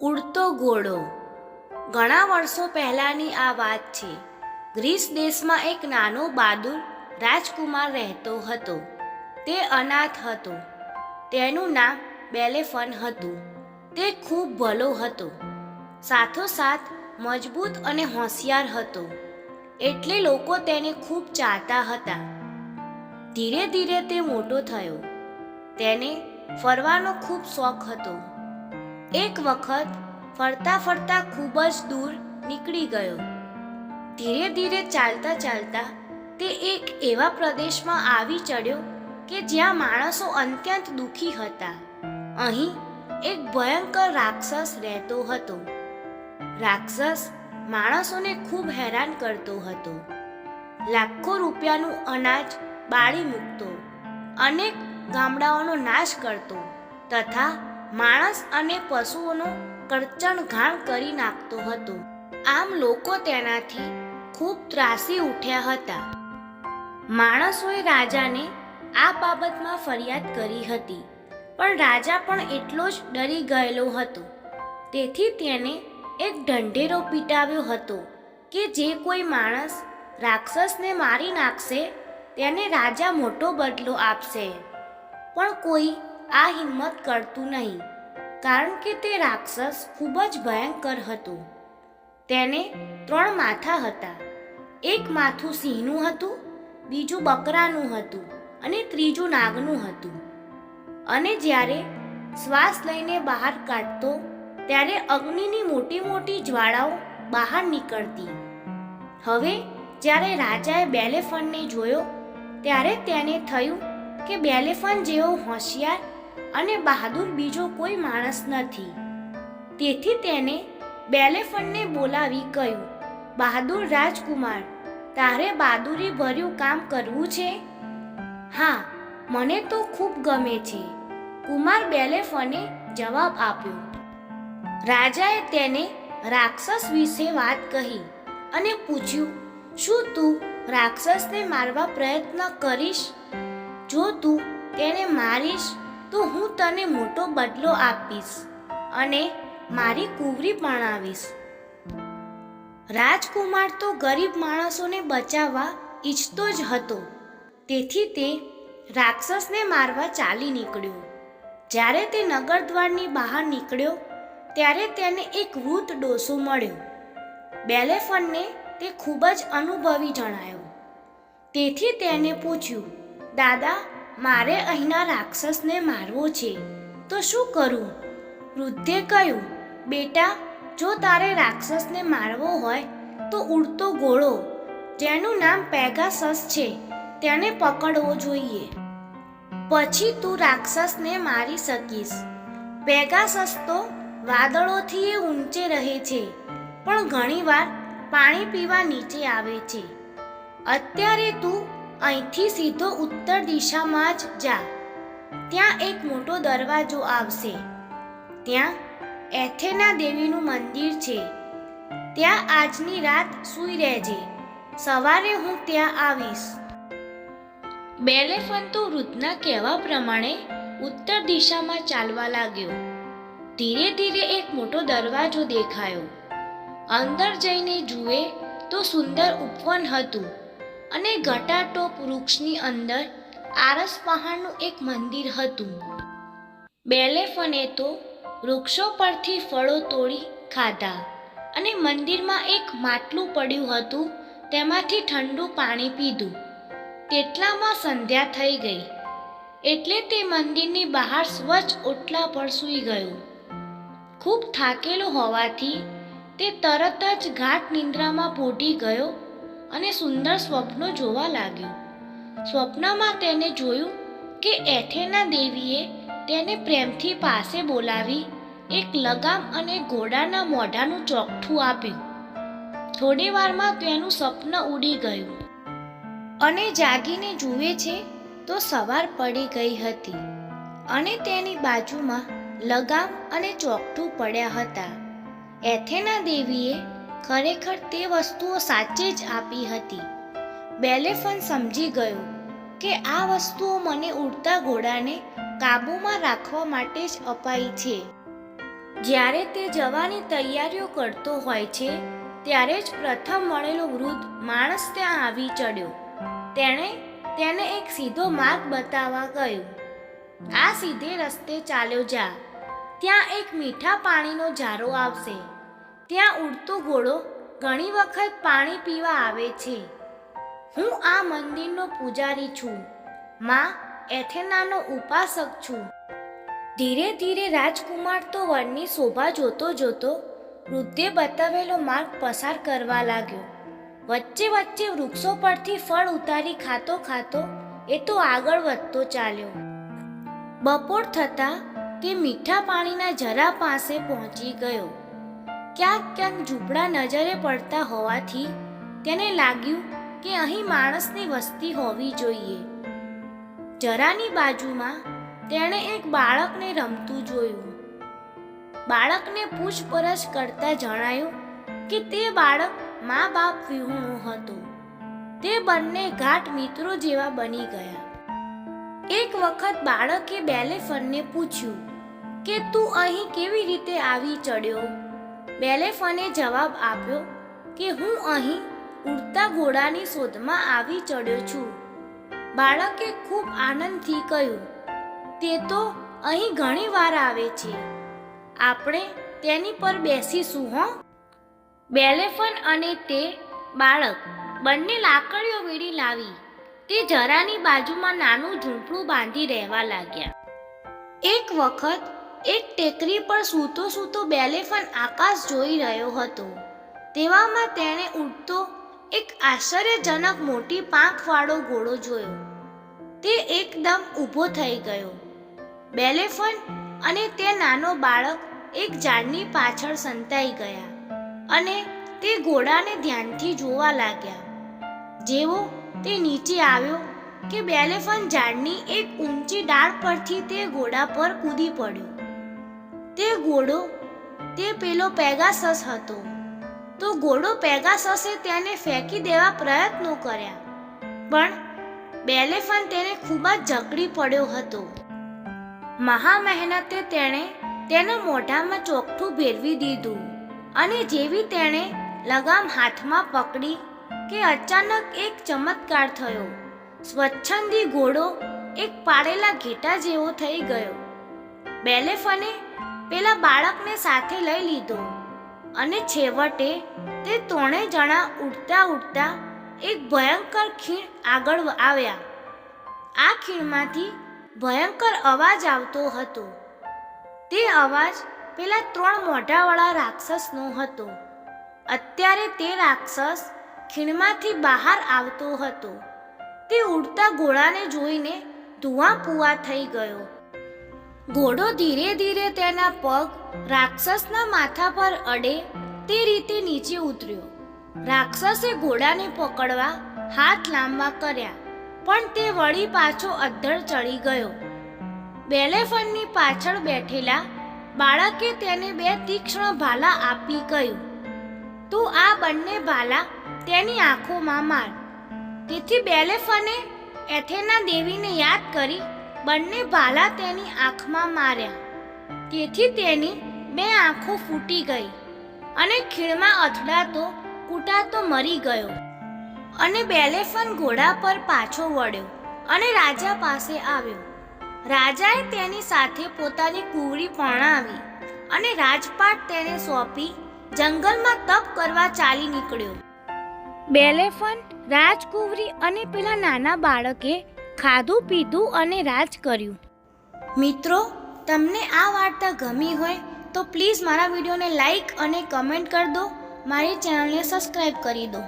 ઉડતો ઘોડો. ઘણા વર્ષો પહેલાંની આ વાત છે. ગ્રીસ દેશમાં એક નાનો બહાદુર રાજકુમાર રહેતો હતો. તે અનાથ હતો. તેનું નામ બેલેફન હતું. તે ખૂબ ભલો હતો. સાથોસાથ મજબૂત અને હોશિયાર હતો. એટલે લોકો તેને ખૂબ ચાહતા હતા. ધીરે ધીરે તે મોટો થયો. તેને ફરવાનો ખૂબ શોખ હતો. એક વખત ફરતા ફરતા ખૂબ જ દૂર નીકળી ગયો. ધીરે ધીરે ચાલતા ચાલતા તે એક એવા પ્રદેશમાં આવી ચડ્યો કે જ્યાં માણસો અત્યંત દુઃખી હતા. અહીં એક ભયંકર રાક્ષસ રહેતો હતો. રાક્ષસ માણસોને ખૂબ હેરાન કરતો હતો. લાખો રૂપિયાનું અનાજ બાળી મૂકતો, અનેક ગામડાઓનો નાશ કરતો તથા માણસ અને પશુઓનો કરચણ ઘાણ કરી નાખતો હતો. આમ લોકો તેનાથી ખૂબ ત્રાસી ઉઠ્યા હતા. માણસોએ રાજાને આ બાબતમાં ફરિયાદ કરી હતી. પણ રાજા પણ એટલો જ ડરી ગયેલો હતો. તેથી તેને એક ઢંઢેરો પીટાવ્યો હતો કે જે કોઈ માણસ રાક્ષસને મારી નાખશે, તેને રાજા મોટો બદલો આપશે. પણ કોઈ આ હિંમત કરતું નહીં, કારણ કે તે રાક્ષસ ખૂબ જ ભયંકર હતું. તેને ત્રણ માથા હતા. એક માથું સિંહનું હતું, બીજું બકરાનું હતું અને ત્રીજું નાગનું હતું. અને જ્યારે શ્વાસ લઈને બહાર કાઢતો, ત્યારે અગ્નિની મોટી મોટી જ્વાળાઓ બહાર નીકળતી. હવે જ્યારે રાજાએ બેલેફનને જોયો, ત્યારે તેને થયું કે બેલેફન જેવો હોશિયાર અને બહાદુર બીજો કોઈ માણસ નથી. તેથી તેને બેલેફનને બોલાવી કહ્યું, બહાદુર રાજકુમાર, તારે બહાદુરી ભર્યું કામ કરવું છે? હા, મને તો ખૂબ ગમે છે, કુમાર બેલેફને જવાબ આપ્યો. રાજાએ તેને રાક્ષસ વિશે વાત કહી અને પૂછ્યું, શું તું રાક્ષસને મારવા પ્રયત્ન કરીશ? જો તું તેને મારીશ તો હું તને મોટો બદલો આપીશ અને મારી કુંવરી પરણાવીશ. રાજકુમાર તો ગરીબ માણસોને બચાવવા ઈચ્છતો જ હતો. તેથી તે રાક્ષસને મારવા ચાલી નીકળ્યો. જ્યારે તે નગરદ્વારની બહાર નીકળ્યો, ત્યારે તેને એક વૃદ્ધ ડોસો મળ્યો. બેલેફનને તે ખૂબ જ અનુભવી જણાયો. તેથી તેને પૂછ્યું, દાદા મારે અહીંના રાક્ષસને મારવો છે. તો શું કરું? વૃદ્ધે કહ્યું, બેટા, જો તારે રાક્ષસને મારવો હોય, તો ઉડતો ઘોડો, જેનું નામ પેગાસસ છે, તેને પકડવો જોઈએ. પછી તું રાક્ષસને મારી શકીશ. પેગાસસ તો વાદળોથી એ ઊંચે રહે છે, પણ ઘણીવાર પાણી પીવા નીચે આવે છે. અત્યારે તું અહીંથી સીધો ઉત્તર દિશામાં જ જા. ત્યાં એક મોટો દરવાજો આવશે. ત્યાં એથેના દેવીનું મંદિર છે. ત્યાં આજની રાત સૂઈ રહેજે. સવારે હું ત્યાં આવીશ. બેલેફન તો વૃદ્ધના કહેવા પ્રમાણે ઉત્તર દિશામાં ચાલવા લાગ્યો. ધીરે ધીરે એક મોટો દરવાજો દેખાયો. અંદર જઈને જુએ તો સુંદર ઉપવન હતું. અને ઘટાટોપ વૃક્ષની અંદર આરસ પહાડનું એક મંદિર હતું. બેલેફને તો વૃક્ષો પરથી ફળો તોડી ખાધા અને મંદિરમાં એક માટલું પડ્યું હતું તેમાંથી ઠંડુ પાણી પીધું. તેટલામાં સંધ્યા થઈ ગઈ. એટલે તે મંદિરની બહાર સ્વચ્છ ઓટલા પર સૂઈ ગયો. ખૂબ થાકેલો હોવાથી તે તરત જ ગાઢ નિંદ્રામાં પોઢી ગયો અને સુંદર સ્વપ્નો જોવા લાગ્યું. સ્વપ્નમાં તેને જોયું કે એથેના દેવીએ તેને પ્રેમથી પાસે બોલાવી એક લગામ અને ઘોડાના મોઢાનું ચોકઠું આપ્યું. થોડી વારમાં તેનું સ્વપ્ન ઉડી ગયું. અને જાગીને જુએ છે તો સવાર પડી ગઈ હતી અને તેની બાજુમાં લગામ અને ચોકઠું પડ્યા હતા. એથેના દેવીએ ખરેખર તે વસ્તુઓ સાચે જ આપી હતી. બેલેફન સમજી ગયો કે આ વસ્તુઓ મને ઉડતા ઘોડાને કાબૂમાં રાખવા માટે જ અપાઈ છે. જ્યારે તે જવાની તૈયારીઓ કરતો હોય છે, ત્યારે જ પ્રથમ મળેલો વૃદ્ધ માણસ ત્યાં આવી ચડ્યો. તેણે તેને એક સીધો માર્ગ બતાવવા ગયો. આ સીધે રસ્તે ચાલ્યો જા. ત્યાં એક મીઠા પાણીનો ઝારો આવશે. ત્યાં ઉડતો ઘોડો ઘણી વખત પાણી પીવા આવે છે. હું આ મંદિરનો પૂજારી છું. માં એથેનાનો ઉપાસક છું. ધીરે ધીરે રાજકુમાર તો વનની શોભા જોતો જોતો વૃદ્ધે બતાવેલો માર્ગ પસાર કરવા લાગ્યો. વચ્ચે વચ્ચે વૃક્ષો પરથી ફળ ઉતારી ખાતો ખાતો એ તો આગળ વધતો ચાલ્યો. બપોર થતાં તે મીઠા પાણીના જરા પાસે પહોંચી ગયો. ક્યાંક ક્યાંક ઝૂંપડા નજરે પડતા હોવાથી તેને લાગ્યું કે અહીં માણસની વસ્તી હોવી જોઈએ. જરાની બાજુમાં તેણે એક બાળકને રમતું જોયું. બાળકને પૂછપરછ કરતા જણાયું કે તે બાળક મા બાપ વિહોણો હતો. તે બંને ઘાટ મિત્રો જેવા બની ગયા. એક વખત બાળકે બેલેફનને પૂછ્યું કે તું અહીં કેવી રીતે આવી ચડ્યો? બેલેફને જવાબ આપ્યો કે હું અહીં ઉડતા ઘોડાની શોધમાં આવી ચડ્યો છું. બાળકે ખૂબ આનંદથી કહ્યું, તે તો અહીં ઘણી વાર આવે છે. આપણે તેની પર બેસીશું, હો. બેલેફન અને તે બાળક બંને લાકડીઓ વીડી લાવી તે જરાની બાજુમાં નાનું ઝૂંપડું બાંધી રહેવા લાગ્યા. એક વખત એક ટેકરી પર સૂતો સૂતો બેલેફન આકાશ જોઈ રહ્યો હતો. તેવામાં તેણે ઉડતો એક આશ્ચર્યજનક મોટી પાંખવાળો ઘોડો જોયો. તે એકદમ ઊભો થઈ ગયો. બેલેફન અને તે નાનો બાળક એક ઝાડની પાછળ સંતાઈ ગયા અને તે ઘોડાને ધ્યાનથી જોવા લાગ્યા. જેવો તે નીચે આવ્યો કે બેલેફન ઝાડની એક ઊંચી ડાળ પરથી તે ઘોડા પર કૂદી પડ્યો. તે ઘોડો તે પેલો પેગાસસ હતો. તો ઘોડો પેગાસસે તેને ફેંકી દેવા પ્રયત્નો કર્યા. પણ બેલેફન તેને ખૂબ જ જકડી પડ્યો હતો. મહા મહેનતે તેણે તેના મોઢામાં ચોકઠું ભેરવી દીધું અને જેવી તેણે લગામ હાથમાં પકડી કે અચાનક એક ચમત્કાર થયો. સ્વચ્છંદી ઘોડો એક પાડેલા ઘેટા જેવો થઈ ગયો. બેલેફને પેલા બાળકને સાથે લઈ લીધો અને છેવટે તે ત્રણેય જણા ઉડતા ઉડતા એક ભયંકર ખીણ આગળ આવ્યા. આ ખીણમાંથી ભયંકર અવાજ આવતો હતો. તે અવાજ પેલા ત્રણ મોઢાવાળા રાક્ષસનો હતો. અત્યારે તે રાક્ષસ ખીણમાંથી બહાર આવતો હતો. તે ઉડતા ઘોડાને જોઈને ધુઆ પૂવા થઈ ગયો. ઘોડો ધીરે ધીરે તેના પગ રાક્ષસના માથા પર અડે તે રીતે નીચે ઉતર્યો. રાક્ષસે ઘોડાને પકડવા હાથ લાંબા કર્યા, પણ તે વળી પાછો અદ્ધર ચડી ગયો. બેલેફનની પાછળ બેઠેલા બાળકે તેને બે તીક્ષ્ણ ભાલા આપી કહ્યું, તું આ બંને ભાલા તેની આંખોમાં માર. તેથી બેલેફને એથેના દેવીને યાદ કરી બંને ભાલા તેની આંખમાં માર્યા. તેથી તેની બે આંખો ફૂટી ગઈ અને ખીણમાં અથડાતો કૂટાતો મરી ગયો. અને બેલેફન ઘોડા પર પાછો વળ્યો અને રાજા પાસે આવ્યો. રાજાએ તેની સાથે પોતાની કુંવરી પરણાવી અને રાજપાટ તેને સોંપી જંગલમાં તપ કરવા ચાલી નીકળ્યો. બેલેફન, રાજકુંવરી અને પેલા નાના બાળકે ખાધું, પીધું અને રાજ કર્યું. મિત્રો, તમને આ વાર્તા ગમી હોય તો પ્લીઝ મારા વિડીયોને લાઈક અને કમેન્ટ કરી દો. મારી ચેનલને સબસ્ક્રાઈબ કરી દો.